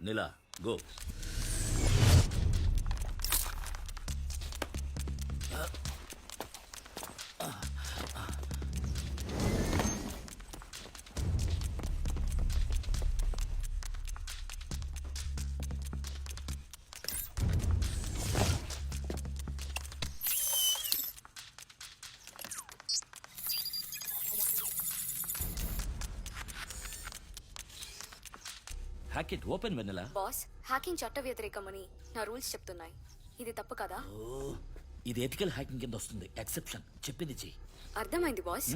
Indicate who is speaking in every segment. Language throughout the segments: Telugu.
Speaker 1: నిలా గో. ఇట్ ఓపెన్ వెన్నెలా?
Speaker 2: బాస్ హ్యాకింగ్ చట్ట వ్యతిరేకమని నా రూల్స్ చెప్తున్నాయి. ఇది తప్పు కదా?
Speaker 1: ఇది ఎథికల్ హ్యాకింగ్ కింద వస్తుంది. ఎక్సెప్షన్ చెప్పింది చెయ్యి.
Speaker 2: అర్థమైంది బాస్?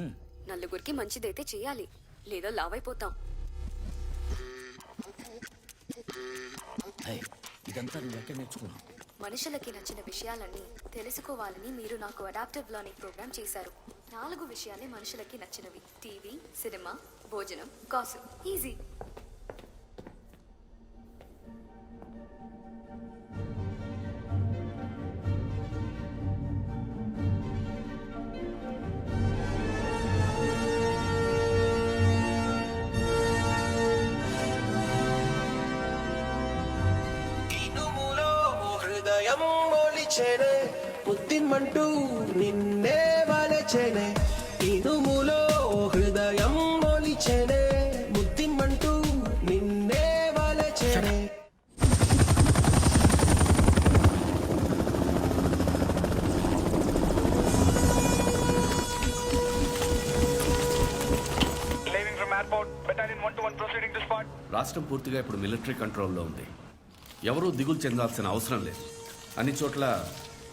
Speaker 2: నలుగురికి మంచిదైతే చెయ్యాలి లేదా లావైపోతాం.
Speaker 1: ఇదంతా నువ్వు ఎక్కడ నేర్చుకున్నావు?
Speaker 2: మనుషులకి నచ్చిన విషయాలన్నీ తెలుసుకోవాలని మీరు నాకు అడాప్టివ్ లెర్నింగ్ ప్రోగ్రామ్ చేశారు. నాలుగు విషయాలే మనుషులకి నచ్చినవి. టీవీ సినిమా భోజనం కాసు ఈజీ
Speaker 3: మొలిచెనే పుత్తిమంటూ నిన్నే వలచెనే ఇనుములో హృదయం మొలిచెనే ముద్దిమ్మంటూ నిన్నే వలచెనే
Speaker 4: Leaving from airport, battalion 121 proceeding to spot.
Speaker 5: రాష్ట్రం పూర్తిగా ఇప్పుడు మిలిటరీ కంట్రోల్లో ఉంది. ఎవరూ దిగులు చెందాల్సిన అవసరం లేదు. అన్ని చోట్ల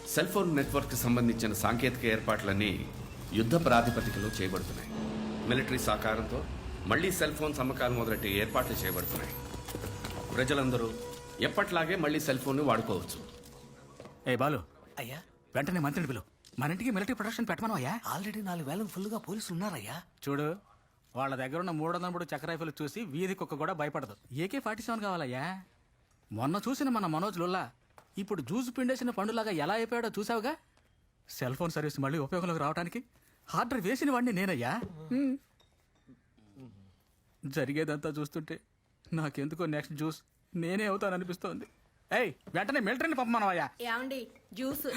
Speaker 5: సెల్ ఫోన్ నెట్వర్క్కి సంబంధించిన సాంకేతిక ఏర్పాట్లన్నీ యుద్ధ ప్రాతిపదికలో చేయబడుతున్నాయి. మిలిటరీ సహకారంతో మళ్ళీ సెల్ ఫోన్ అమ్మకాలు మొదలెట్టి ఏర్పాట్లు చేయబడుతున్నాయి. ప్రజలందరూ ఎప్పట్లాగే మళ్ళీ సెల్ ఫోన్ వాడుకోవచ్చు.
Speaker 6: ఏ బాలు.
Speaker 7: అయ్యా.
Speaker 6: వెంటనే మంత్రిని పిలు. మన ఇంటికి మిలిటరీ ప్రొటెక్షన్ పెట్టమను అయ్యా.
Speaker 7: ఆల్రెడీ నాలుగు వేలకు ఫుల్గా పోలీసులు ఉన్నారయ్యా.
Speaker 6: చూడు వాళ్ళ దగ్గర ఉన్న మూడు వందల మూడు చక్ర రైఫిల్ చూసి వీధి కుక్క కూడా భయపడదు. ఏకే ఫార్టీ సెవెన్ కావాలయ్యా. మొన్న చూసిన మన మనోజ్ లుల్లా ఇప్పుడు జ్యూస్ పిండేసిన పండులాగా ఎలా అయిపోయాడో చూసావుగా? సెల్ ఫోన్ సర్వీస్ మళ్ళీ ఉపయోగంలోకి రావడానికి ఆర్డర్ వేసిన వాడిని నేనయ్యా. జరిగేదంతా చూస్తుంటే నాకెందుకో నెక్స్ట్ జ్యూస్ నేనే అవుతాననిపిస్తోంది. ఏయ్ వెంటనే మిలిటరీని పంపమనవయ్యా.
Speaker 8: ఏమండి జ్యూస్.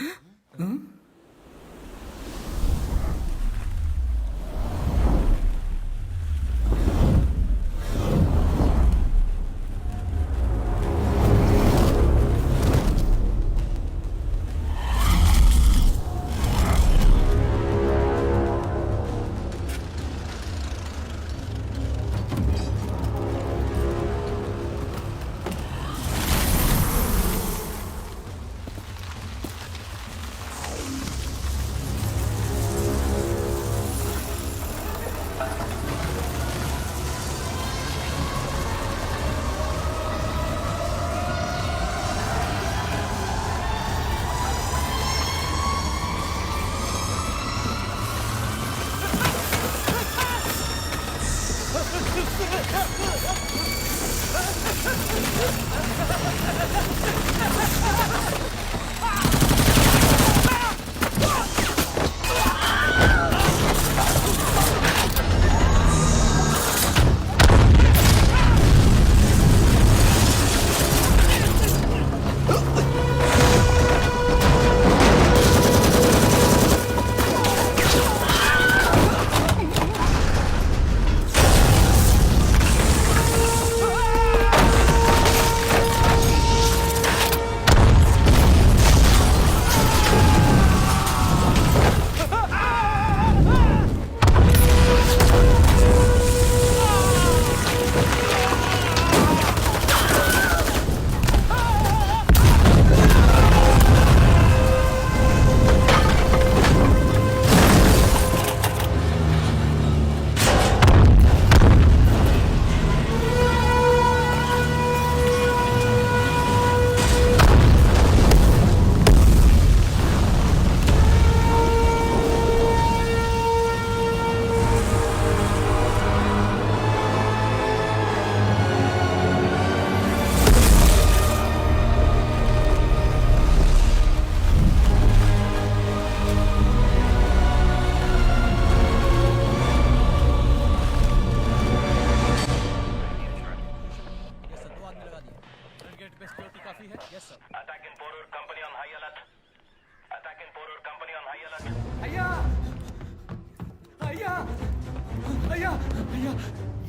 Speaker 6: అయ్యా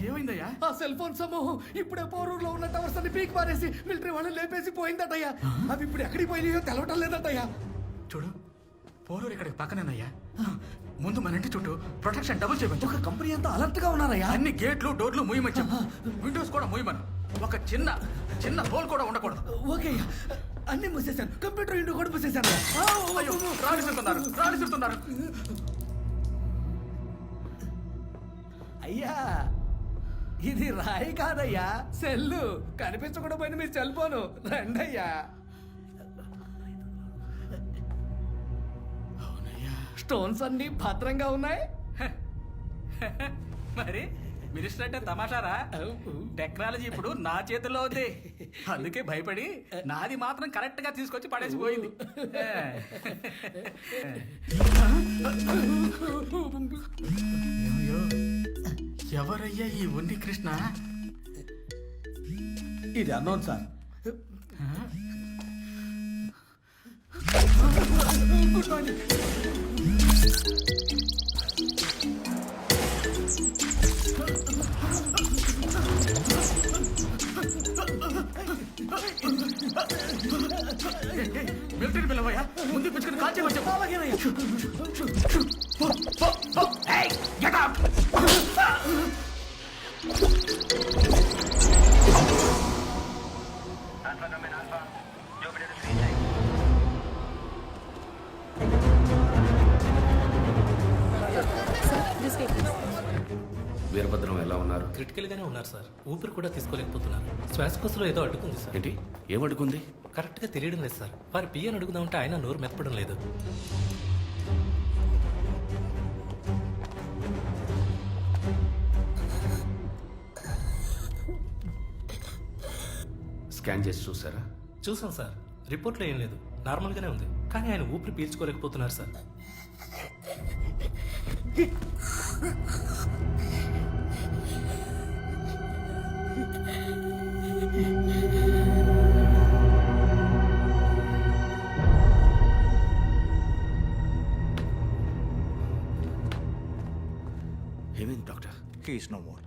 Speaker 6: ఏమైందయ్యా?
Speaker 7: ఆ సెల్ ఫోన్ సమూహం ఇప్పుడే పోరూరులో ఉన్న టవర్స్ అన్ని పీక్ పారేసి మిలిటరీ వాళ్ళు లేపేసి పోయిందటయ్యా. అవి ఇప్పుడు ఎక్కడికి పోయినాయో తెలవటం లేదటయ్యా.
Speaker 6: చూడు పోలూరు ఇక్కడికి పక్కనేనయ్యా. ముందు మన ఇంటి చుట్టూ ప్రొటెక్షన్ డబుల్ చేయమని
Speaker 7: ఒక కంపెనీ అంతా అలర్ట్గా ఉన్నారయ్యా.
Speaker 6: అన్ని గేట్లు డోర్లు చెప్పు. విండోస్ కూడా మూయమను. ఒక చిన్న చిన్న హోల్ కూడా ఉండకూడదు.
Speaker 7: ఓకే అయ్యా. అన్ని మూసేశాను. కంప్యూటర్ ఇంటూ కూడా మూసేశాను.
Speaker 6: అయ్యో రాణిస్తున్నారు
Speaker 7: అయ్యా ఇది రాయి కాదయ్యా. సెల్లు కనిపించకుండా పోయిన మీ సెల్ ఫోను. రండయ్యా. స్టోన్స్ అన్ని భద్రంగా ఉన్నాయి.
Speaker 6: మరి మినిస్టర్ అంటే తమాషారా? టెక్నాలజీ ఇప్పుడు నా చేతిలో ఉంది. అందుకే భయపడి నాది మాత్రం కరెక్ట్గా తీసుకొచ్చి పడేసి పోయింది. ఏమయ్యో, ఎవరయ్యా ఈ ఉన్ని కృష్ణ?
Speaker 7: ఇది అన్నోన్ సార్.
Speaker 6: మిలిటరీ పిల్లవయ్యా ముందు పిచ్చుకుని కాల్ చేయమని చెప్పు.
Speaker 5: ఎలా ఉన్నారు
Speaker 8: క్రిటికల్ గానే ఉన్నారు సార్. ఊపిరి కూడా తీసుకోలేకపోతున్నారు. శ్వాసకోశలో ఏదో అడ్డుకుంది సార్.
Speaker 5: ఏంటి? ఏమడుకుంది
Speaker 8: కరెక్ట్గా తెలియడం లేదు సార్. వారి పియ్యని అడుగుదామంటే ఆయన నోరు మెత్తపడం లేదు.
Speaker 5: స్కాన్ చేసి చూసారా?
Speaker 8: చూసాం సార్. రిపోర్ట్లో ఏం లేదు. నార్మల్ గానే ఉంది. కానీ ఆయన ఊపిరి పీల్చుకోలేకపోతున్నారు sir.
Speaker 9: He is no more.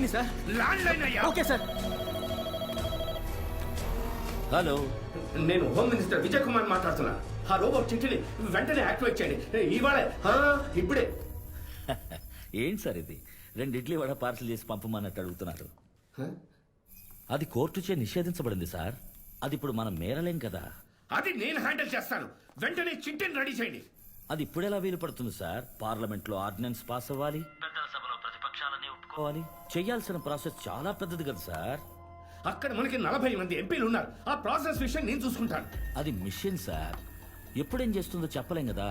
Speaker 1: ఎగిరిపోయింది సార్.
Speaker 5: ల్యాండ్ లైన్ అయ్యా.
Speaker 1: Okay sir. హలో.
Speaker 5: నేను హోమ్ మినిస్టర్ విజయ్ కుమార్ మాట్లాడుతున్నాను ఆ రోబోట్ చిట్టిని వెంటనే యాక్టివేట్ చేయండి. ఇవాళే ఇప్పుడే.
Speaker 1: ఏంటి సార్ ఇది? రెండు ఇడ్లీ వడ పార్సల్ చేసి పంపమన్నట్టు అడుగుతున్నారు. అది కోర్టు చే నిషేధించబడింది సార్. అది ఇప్పుడు మనం మేరలేం కదా.
Speaker 5: అది నేను హ్యాండిల్ చేస్తాను. వెంటనే చిట్టిని రెడీ చేయండి.
Speaker 1: అది ఇప్పుడెలా వీలు పడుతుంది సార్? పార్లమెంట్లో ఆర్డినెన్స్ పాస్ అవ్వాలి? పెద్దల ఒప్పుకోవాలి చేయాల్సిన ప్రాసెస్ చాలా పెద్దది కదా సార్?
Speaker 5: అక్కడ మనకి నలభై మంది ఎంపీలు ఉన్నారు. ఆ ప్రాసెస్ విషయం నేను చూసుకుంటాను.
Speaker 1: అది మిషన్ సార్. ఎప్పుడేం చేస్తుందో చెప్పలేం కదా.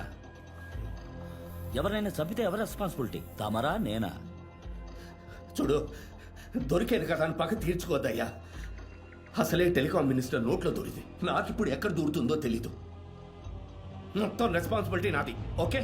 Speaker 1: ఎవరైనా చంపితే ఎవరి రెస్పాన్సిబిలిటీ తమరా నేనా?
Speaker 5: చూడు దొరికేది కదా అని పక్క తీర్చుకోవద్దయ్యా. అసలే టెలికాం మినిస్టర్ నోట్లో దొరికింది నాకు ఇప్పుడు ఎక్కడ దూరుతుందో తెలీదు. మొత్తం రెస్పాన్సిబిలిటీ నాది. ఓకే?